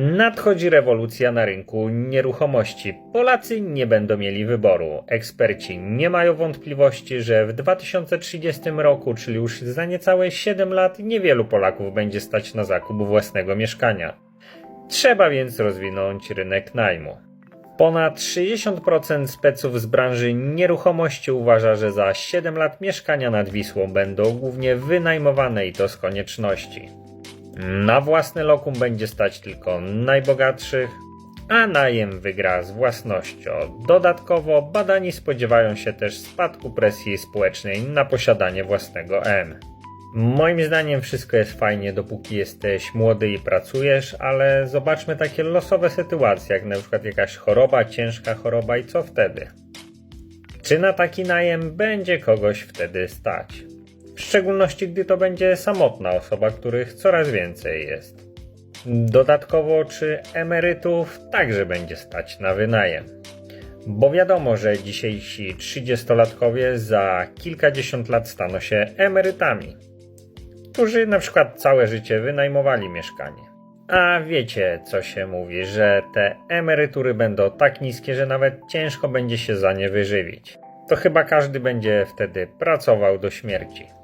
Nadchodzi rewolucja na rynku nieruchomości. Polacy nie będą mieli wyboru. Eksperci nie mają wątpliwości, że w 2030 roku, czyli już za niecałe 7 lat, niewielu Polaków będzie stać na zakup własnego mieszkania. Trzeba więc rozwinąć rynek najmu. Ponad 60% speców z branży nieruchomości uważa, że za 7 lat mieszkania nad Wisłą będą głównie wynajmowane i to z konieczności. Na własny lokum będzie stać tylko najbogatszych, a najem wygra z własnością. Dodatkowo badani spodziewają się też spadku presji społecznej na posiadanie własnego M. Moim zdaniem wszystko jest fajnie, dopóki jesteś młody i pracujesz, ale zobaczmy takie losowe sytuacje, jak na przykład jakaś choroba, ciężka choroba i co wtedy? Czy na taki najem będzie kogoś wtedy stać? W szczególności, gdy to będzie samotna osoba, których coraz więcej jest. Dodatkowo, czy emerytów także będzie stać na wynajem? Bo wiadomo, że dzisiejsi 30-latkowie za kilkadziesiąt lat staną się emerytami, którzy na przykład całe życie wynajmowali mieszkanie. A wiecie, co się mówi, że te emerytury będą tak niskie, że nawet ciężko będzie się za nie wyżywić. To chyba każdy będzie wtedy pracował do śmierci.